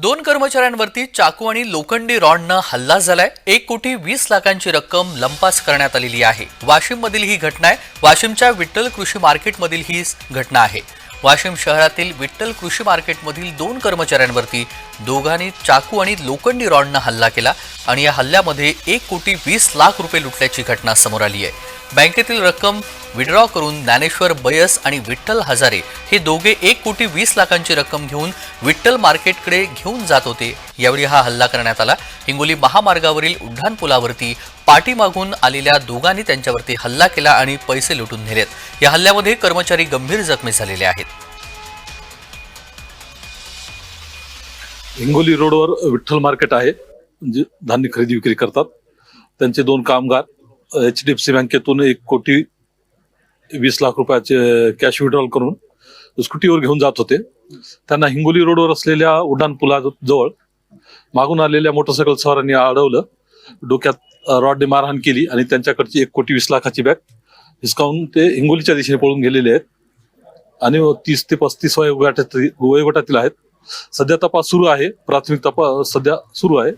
दोन कर्मचाऱ्यांवरती चाकू आणि लोखंडी रॉडनं हल्ला झालाय. एक कोटी वीस लाखांची रक्कम लंपास करण्यात आलेली आहे. वाशिम मधील ही घटना आहे. वाशिमच्या विठ्ठल कृषी मार्केटमधील ही घटना आहे. वाशिम शहरातील विठ्ठल कृषी मार्केटमधील दोन कर्मचाऱ्यांवरती दोघांनी चाकू आणि लोखंडी रॉडनं हल्ला केला आणि या हल्ल्यामध्ये एक कोटी वीस लाख रुपये लुटल्याची घटना समोर आली आहे. बँकेतील रक्कम विड्रॉ करून ज्ञानेश्वर बयस आणि विठ्ठल हजारे हे दोघे एक कोटी वीस लाखांची रक्कम घेऊन विठ्ठल मार्केटकडे घेऊन जात होते. यावेळी हा हल्ला करण्यात आला. हिंगोली महामार्गावरील उड्डाण पुलावरती पाठीमागून आलेल्या दोघांनी त्यांच्यावरती हल्ला केला आणि पैसे लुटून नेलेत. या हल्ल्यामध्ये कर्मचारी गंभीर जखमी झालेले आहेत. हिंगोली रोडवर विठ्ठल मार्केट आहे. जे धान्य खरेदी विक्री करतात. त्यांचे दोन कामगार एच डी एफ सी बँकेतून एक कोटी वीस लाख रुपयाचे कॅश विड्रॉल करून स्कूटीवर घेऊन जात होते. त्यांना हिंगोली रोडवर असलेल्या उड्डाण पुलाजवळ मागून आलेल्या मोटरसायकल सवारांनी अडवलं. डोक्यात रॉडने मारहाण केली आणि त्यांच्याकडची एक कोटी वीस लाखाची बॅग हिसकावून ते हिंगोलीच्या दिशेने पळून गेलेले आहेत. आणि तीस ते पस्तीस वयोगटातील वयोगटातील आहेत. सध्या तपास सुरू आहे. प्राथमिक तपास सध्या सुरू आहे.